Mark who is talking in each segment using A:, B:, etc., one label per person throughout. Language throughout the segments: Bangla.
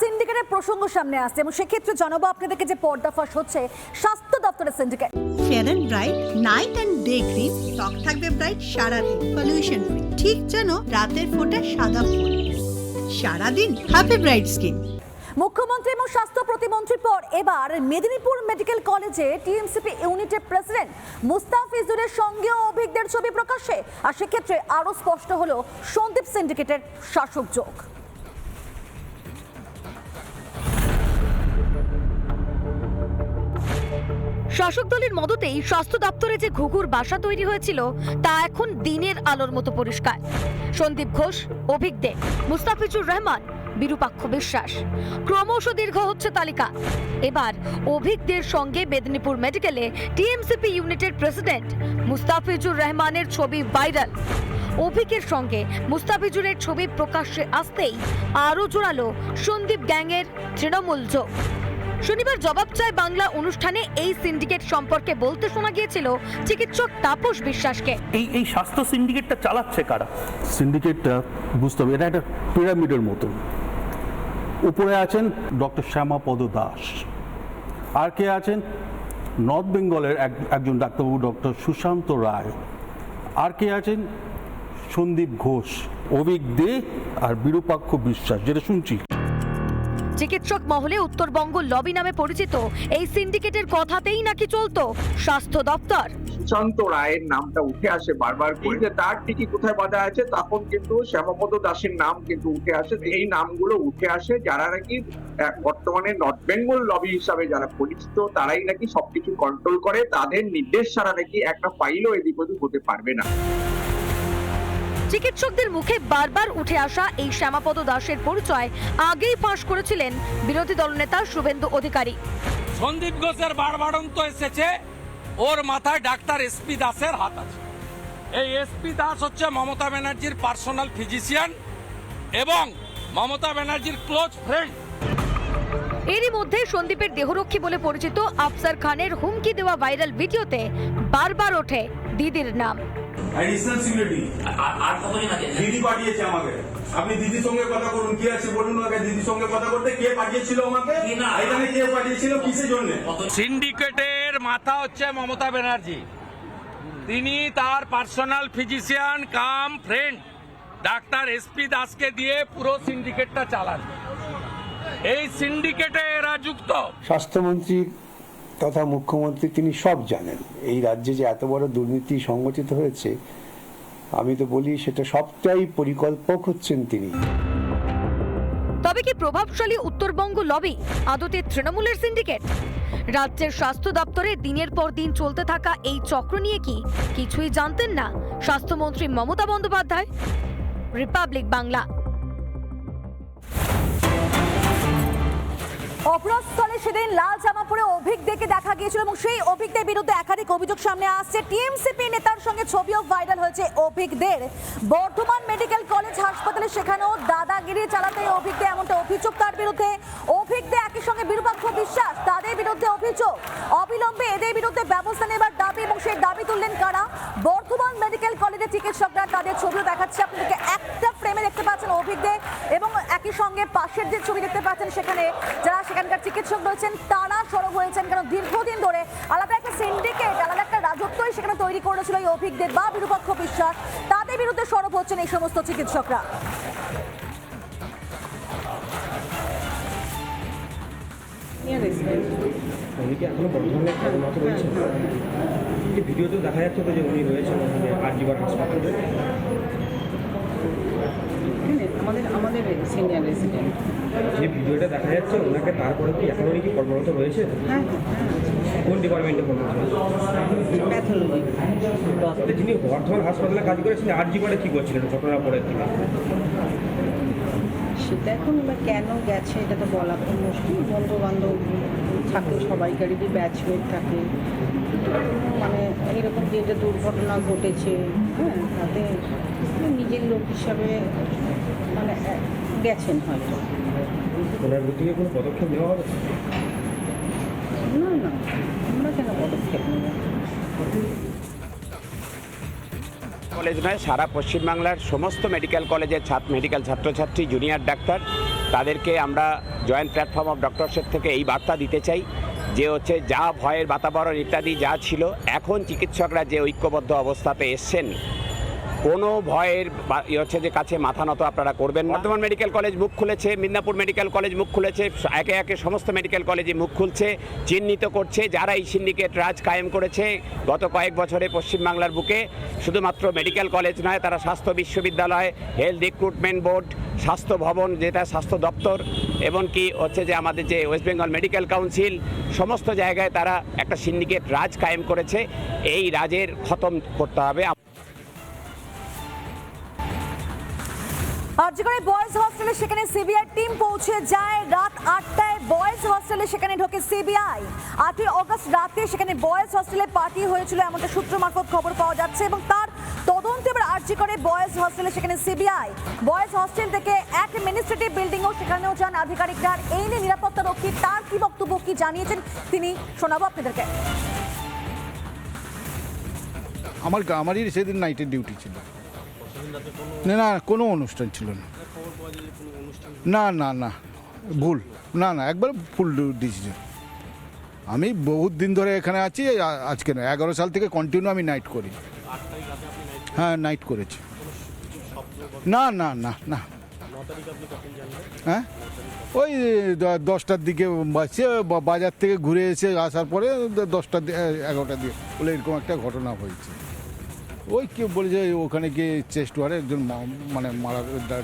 A: সিন্ডিকেটের প্রসঙ্গ সামনে আসছে এবং সেক্ষেত্রে জানাব আপনাদেরকে যে পর্দাফাশ হচ্ছে স্বাস্থ্য দপ্তরের syndicate
B: fair and bright night and day cream ত্বক থাকবে ব্রাইট সারাদিন পলিউশন ফ্রি ঠিক যেন রাতের ফোঁটা সাদা ফুল। সারাদিন হ্যাপি ব্রাইট স্কিন
A: মুখ্যমন্ত্রী এবং স্বাস্থ্য প্রতিমন্ত্রীর পর এবার মেদিনীপুর মেডিকেল কলেজে টিএমসিপি ইউনিটের প্রেসিডেন্ট মুস্তাফিজুরের সঙ্গেও অভিজ্ঞদের ছবি প্রকাশ্যে। আর সেক্ষেত্রে আরও স্পষ্ট হলো সন্দীপ সিন্ডিকেটের শাসক যোগ। শাসক দলের মদতেই স্বাস্থ্য দপ্তরে যে ঘুঘুর বাসা তৈরি হয়েছিল, তা এখন দিনের আলোর মতো পরিষ্কার। সন্দীপ ঘোষ, অভিক দে, মুস্তাফিজুর রহমান, বিরূপাক্ষ বিশ্বাস। ক্রমশ দীর্ঘ হচ্ছে তালিকা। এবার অভিকদের সঙ্গে মেদিনীপুর মেডিকেলে টিএমসিপি ইউনিটের প্রেসিডেন্ট মুস্তাফিজুর রহমানের ছবি ভাইরাল। অভিকের সঙ্গে মুস্তাফিজুরের ছবি প্রকাশ্যে আসতেই আরও জোরালো সন্দীপ গ্যাংয়ের তৃণমূল যোগ শনিবার জবাব চায় বাংলা অনুষ্ঠানে এই সিন্ডিকেট সম্পর্কে বলতে শোনা গিয়েছিল চিকিৎসক তাপস বিশ্বাসকে।
C: এই এই স্বাস্থ্য সিন্ডিকেটটা চালাচ্ছে কারা?
D: সিন্ডিকেটটা বুঝতে হবে এটা একটা পিরামিডের মতো। উপরে আছেন ডক্টর শ্যামাপদ দাস। আর কে আছেন? নর্থ বেঙ্গলের এক একজন ডাক্তারবাবু ডক্টর সুশান্ত রায়। আর কে আছেন? সন্দীপ ঘোষ। অভিক দে আর বিরূপাক্ষ বিশ্বাস যেটা শুনছি।
A: চিকিৎসক মহলে উত্তরবঙ্গ লবি নামে পরিচিত। এই সিন্ডিকেটের কথাতেই নাকি চলতো। স্বাস্থ্য দপ্তর।
E: সুশান্ত রায়ের নামটা উঠে আসে বারবার করে যে তার টিকি কোথায় বাঁধা আছে, তখন কিন্তু শ্যামাপদ দাসের নাম কিন্তু উঠে আসে। এই নামগুলো উঠে আসে যারা নাকি বর্তমানে নর্থ বেঙ্গল লবি হিসাবে যারা পরিচিত, তারাই নাকি সবকিছু কন্ট্রোল করে। তাদের নির্দেশ ছাড়া নাকি একটা ফাইলও এদিক ওদিক হতে পারবে না।
A: চিকিৎসকদের মুখে বারবার উঠে আসা এই শ্যামাপদ দাসের পরিচয় আগেই ফাঁস করেছিলেন বিরোধী দলনেতা শুভেন্দু অধিকারী।
F: সন্দীপ ঘোষের বারবারন্ত এসেছে। ওর মাথায় ডাক্তার এসপি দাসের হাত আছে। এই এসপি দাস হচ্ছে মমতা ব্যানার্জির পার্সোনাল ফিজিশিয়ান এবং মমতা ব্যানার্জির ক্লোজ ফ্রেন্ড।
A: এরই মধ্যে সন্দীপের দেহরক্ষী বলে পরিচিত আফসার খানের হুমকি দেওয়া ভাইরাল ভিডিওতে বারবার ওঠে দিদির নাম।
G: অ্যাডিশনাল সিকিউরিটি
H: আর আগে
G: দিদি পাঠিয়েছে আমাকে। আপনি দিদির সঙ্গে কথা করুন কি আছে বলুন আমাকে দিদির সঙ্গে কথা করতে কে পাঠিয়েছিল আমাকে?
H: কি না?
G: এখানে কে পাঠিয়েছিল কিসের জন্য?
F: সিন্ডিকেটের মাথা হচ্ছে মমতা ব্যানার্জি। তিনি তার personal physician cum friend doctor SP দাসকে দিয়ে পুরো সিন্ডিকেটটা চালান। এই সিন্ডিকেটে এরা যুক্ত।
I: স্বাস্থ্যমন্ত্রী তথা মুখ্যমন্ত্রী তিনি সব জানেন। এই রাজ্যে যে এত বড় দুর্নীতি সংগঠিত হয়েছে, আমি তো বলি সেটা সবটাই পরিকল্পক হচ্ছেন তিনি।
A: তবে কি প্রভাবশালী উত্তরবঙ্গ লবি আদতে তৃণমূলের সিন্ডিকেট? রাজ্যের স্বাস্থ্য দপ্তরে দিনের পর দিন চলতে থাকা এই চক্র নিয়ে কি কিছুই জানতেন না স্বাস্থ্যমন্ত্রী মমতা বন্দ্যোপাধ্যায়? রিপাবলিক বাংলা অপরাধস্থলে সেদিন লাল জামা পরে অভিক দেখে গিয়েছিল এবং সেই অভিকদের বিরুদ্ধে একাধিক অভিযোগ সামনে আসছে। টিএমসিপি নেতার সঙ্গে ছবিও ভাইরাল হয়েছে অভিকদের। বর্ধমান মেডিকেল কলেজ হাসপাতালে সেখানেও দাদাগিরি চালাতে অভিকদের এমনটা অভিযোগ। তার বিরুদ্ধে অভিকদের একই সঙ্গে বিরূপাক্ষ বিশ্বাস, তাদের বিরুদ্ধে অভিযোগ। অবিলম্বে এদের বিরুদ্ধে ব্যবস্থা নেবার দাবি এবং সেই দাবি তুললেন কারা? বর্ধমান মেডিকেল কলেজের চিকিৎসকরা তাদের ছবিও দেখাচ্ছে আপনাদেরকে একটা ফ্রেমে দেখতে পাচ্ছেন অভিজ্ঞদের এবং একই সঙ্গে পাশের যে ছবি দেখতে পাচ্ছেন সেখানে যারা সেখানকার চিকিৎসক রয়েছেন, তারা সরব হয়েছেন কারণ দীর্ঘদিন ধরে আলাদা একটা সিন্ডিকেট আলাদা একটা রাজত্বই সেখানে তৈরি করেছিল এই অভিজ্ঞদের বা বিরূপাক্ষ বিশ্বাস। তাদের বিরুদ্ধে সরব হচ্ছেন এই সমস্ত চিকিৎসকরা।
J: একটি দেখা যাচ্ছে যে উনি রয়েছেন আরজিবার হাসপাতালে।
K: আমাদের আমাদের সিনিয়র রেসিডেন্ট
J: যে ভিডিওটা দেখা যাচ্ছে ওনাকে তারপরে কি এখনও কি কর্মরত রয়েছে?
K: হ্যাঁ
J: কোন ডিপার্টমেন্টে কর্মরত
K: প্যাথোলজি
J: তো যিনি বর্ধমান হাসপাতালে কাজ করেছেন আরজিবারে কি করছিলেন ঘটনার পরের দিকে
K: সেটা এখন কেন গেছে এটা তো বলা খুব মুশকিল। বন্ধু বান্ধব থাকে সবাইকারই ব্যাচমেট থাকে? মানে এরকম যে যে দুর্ঘটনা ঘটেছে হ্যাঁ তাতে নিজের লোক হিসাবে মানে গেছেন হয়তো।
J: ওনার বিরুদ্ধে কোনো পদক্ষেপ নেওয়া হবে?
K: না না আমরা কেন পদক্ষেপ নেব?
E: কলেজ নয় সারা পশ্চিমবাংলার সমস্ত মেডিকেল কলেজের ছাত্র মেডিকেল ছাত্রছাত্রী জুনিয়র ডাক্তার তাদেরকে আমরা
H: জয়েন্ট প্ল্যাটফর্ম অফ ডক্টরসের থেকে এই বার্তা দিতে চাই যে হচ্ছে যা ভয়ের বাতাবরণ ইত্যাদি যা ছিল এখন চিকিৎসকরা যে ঐক্যবদ্ধ অবস্থাতে এসছেন কোনো ভয়ের হচ্ছে যে কাছে মাথা নত আপনারা করবেন। বর্ধমান মেডিকেল কলেজ মুখ খুলেছে, মিদনাপুর মেডিকেল কলেজ মুখ খুলেছে, একে একে সমস্ত মেডিকেল কলেজে মুখ খুলছে, চিহ্নিত করছে, যারা এই সিন্ডিকেট রাজ কায়েম করেছে গত কয়েক বছরে পশ্চিমবাংলার বুকে, শুধুমাত্র মেডিকেল কলেজ নয়, তারা স্বাস্থ্য বিশ্ববিদ্যালয়, হেলথ রিক্রুটমেন্ট বোর্ড, স্বাস্থ্য ভবন, যেটা স্বাস্থ্য দপ্তর এবং কি হচ্ছে যে আমাদের যে ওয়েস্ট বেঙ্গল মেডিকেল কাউন্সিল, সমস্ত জায়গায় তারা একটা সিন্ডিকেট রাজ কায়েম করেছে, এই রাজের খতম করতে হবে
A: আর্যগড়ে বয়েজ হস্টেলে সেখানে সিবিআই টিম পৌঁছে যায়। রাত আটটায় বয়েজ হস্টেলে সেখানে ঢোকে সিবিআই আটই অগস্ট রাতে সেখানে বয়েজ হস্টেলে পার্টি হয়েছিল, এমনটা সূত্র মারফত খবর পাওয়া যাচ্ছে এবং তার তদন্তে এবার আর্জি করে বয়েজ হস্টেলে সেখানে সিবিআই বয়েজ হস্টেল থেকে এক অ্যাডমিনিস্ট্রেটিভ বিল্ডিংও সেখানেও যান আধিকারিকরা। আর এই নিয়ে নিরাপত্তা রক্ষী তার কি বক্তব্য, কি জানিয়েছেন তিনি শোনাবো আপনাদেরকে।
L: আমার আমারই সেদিন নাইটের ডিউটি ছিল। না না, কোনো অনুষ্ঠান ছিল না। না না না, ভুল। না না, একবার ফুল ডিসিশন আমি বহুত দিন ধরে এখানে আছি আজকে না, এগারো সাল থেকে কন্টিনিউ আমি নাইট করি। হ্যাঁ নাইট করেছি। না না না না। হ্যাঁ? ওই দশটার দিকে বাসে বাজার থেকে ঘুরে এসে আসার পরে দশটার এগারোটার দিকে। বলে এরকম একটা ঘটনা হয়েছে। ওই কেউ বলে যে ওখানে গিয়ে চেস্ট ওয়ারে একজন মানে মারা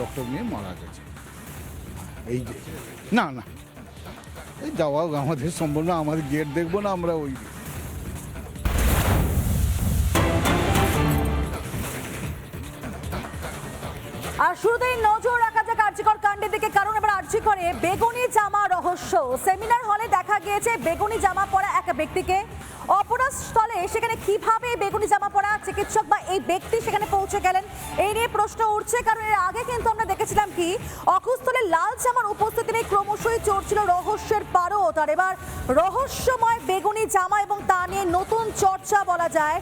L: ডক্টর নিয়ে মারা গেছে। এই যে, না না, এই যাওয়া আমাদের সম্ভব না, আমাদের গেট দেখব না, আমরা ওই।
A: আর শুরুতেই নজর রাখা যাক আর্যিকর কাণ্ডের দিকে, কারণ এবার আর্যিকরে বেগুনি জামা রহস্য। সেমিনার হলে দেখা গিয়েছে, বেগুনি জামা পরা এক ব্যক্তিকে অপরাধ স্থলে সেখানে কীভাবে বেগুনি জামা পরা চিকিৎসক বা এই ব্যক্তি সেখানে পৌঁছে গেলেন, এই নিয়ে প্রশ্ন উঠছে। কারণ এর আগে কিন্তু আমরা দেখেছিলাম কি, অকুস্থলে লাল জামার উপস্থিতি নিয়ে ক্রমশই চড়ছিল রহস্যের পারত আর এবার রহস্যময় বেগুনি জামা এবং তা নিয়ে নতুন চর্চা বলা যায়।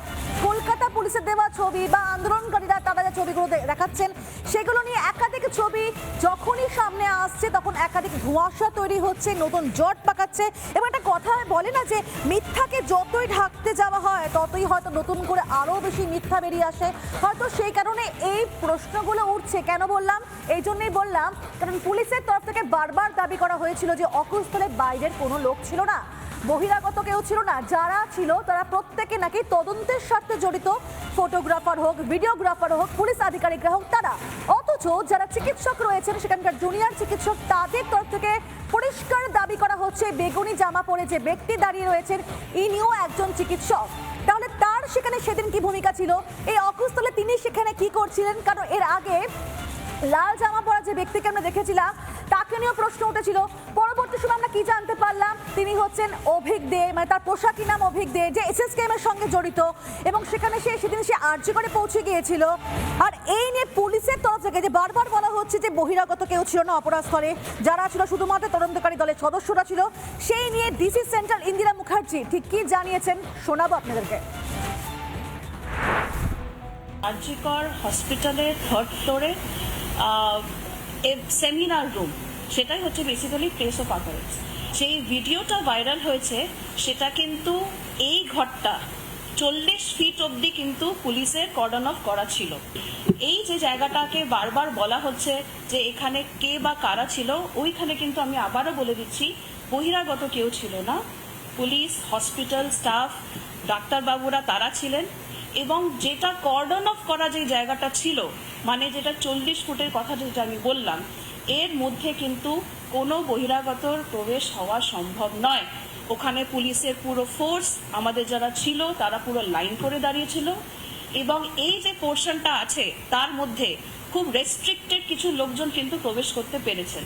A: কলকাতা পুলিশের দেওয়া ছবি বা আন্দোলনকারীরা তারা যে ছবিগুলো দেখাচ্ছেন, সেগুলো নিয়ে একাধিক ছবি যখনই সামনে আসছে, তখন একাধিক ধোঁয়াশা তৈরি হচ্ছে, নতুন জট পাকাচ্ছে। এবং একটা কথা বলে না যে, মিথ্যাকে যতই ঢাকতে যাওয়া হয়, ততই হয়তো নতুন করে আরও বেশি মিথ্যা বেরিয়ে আসে। হয়তো সেই কারণে এই প্রশ্নগুলো উঠছে, কেন বললাম? এই জন্যই বললাম, কারণ পুলিশের তরফ থেকে বারবার দাবি করা হয়েছিল যে অকুস্থলে বাইরের কোনো লোক ছিল না। বহিরাগত কেউ ছিল না, যারা ছিল তারা প্রত্যেকে নাকি তদন্তের স্বার্থে জড়িত। ফটোগ্রাফার হোক, ভিডিওগ্রাফার হোক, পুলিশ আধিকারিকরা হোক, তারা। অথচ যারা চিকিৎসক রয়েছেন, সেখানকার জুনিয়র চিকিৎসক, তাদের তরফ থেকে পরিষ্কার দাবি করা হচ্ছে, বেগুনি জামা পরে যে ব্যক্তি দাঁড়িয়ে রয়েছেন, ইনিও একজন চিকিৎসক। তাহলে তার সেখানে সেদিন কি ভূমিকা ছিল? এই অকুস্থলে তিনি সেখানে কি করছিলেন? কারণ এর আগে লাল জামা পরা যে ব্যক্তিকে আমরা দেখেছিলাম, তাকে নিয়েও প্রশ্ন উঠেছিল। পরবর্তী সময় আমরা কি জানতে পারলাম? তিনি হচ্ছেন অভিক দে মানে তার পোশাকি নাম অভিক দে, যে এস এস এর সঙ্গে জড়িত। এবং সেখানে সে সেদিন সে আর্য করে পৌঁছে গিয়েছিল। আর এই নিয়ে পুলিশের তরফ থেকে যে বারবার বলা হচ্ছে যে বহিরাগত কেউ ছিল না অপরাধ স্থলে, যারা ছিল শুধুমাত্র তদন্তকারী দলের সদস্যরা ছিল, সেই নিয়ে ডিসি সেন্ট্রাল ইন্দিরা মুখার্জি ঠিক কি জানিয়েছেন শোনাবো আপনাদেরকে।
M: আরজিকর হসপিটালের থার্ড ফ্লোরে সেমিনার রুম সেটাই হচ্ছে বেসিক্যালি প্লেস অফ অপারেটস সেই ভিডিওটা ভাইরাল হয়েছে, সেটা কিন্তু এই ঘরটা চল্লিশ ফিট অব্দি কিন্তু পুলিশের কর্ডন অফ করা ছিল। এই যে জায়গাটাকে বারবার বলা হচ্ছে যে এখানে কে বা কারা ছিল, ওইখানে কিন্তু আমি আবারও বলে দিচ্ছি, বহিরাগত কেউ ছিল না। পুলিশ হসপিটাল স্টাফ ডাক্তারবাবুরা তারা ছিলেন এবং যেটা কর্ডন অফ করা যে জায়গাটা ছিল মানে যেটা চল্লিশ ফুটের কথা যেটা আমি বললাম, এর মধ্যে কিন্তু কোনো বহিরাগতর প্রবেশ হওয়া সম্ভব নয়। ওখানে পুলিশের পুরো ফোর্স আমাদের যারা ছিল, তারা পুরো লাইন করে দাঁড়িয়েছিল এবং এই যে পোর্শনটা আছে, তার মধ্যে খুব রেস্ট্রিক্টেড কিছু লোকজন কিন্তু প্রবেশ করতে পেরেছেন।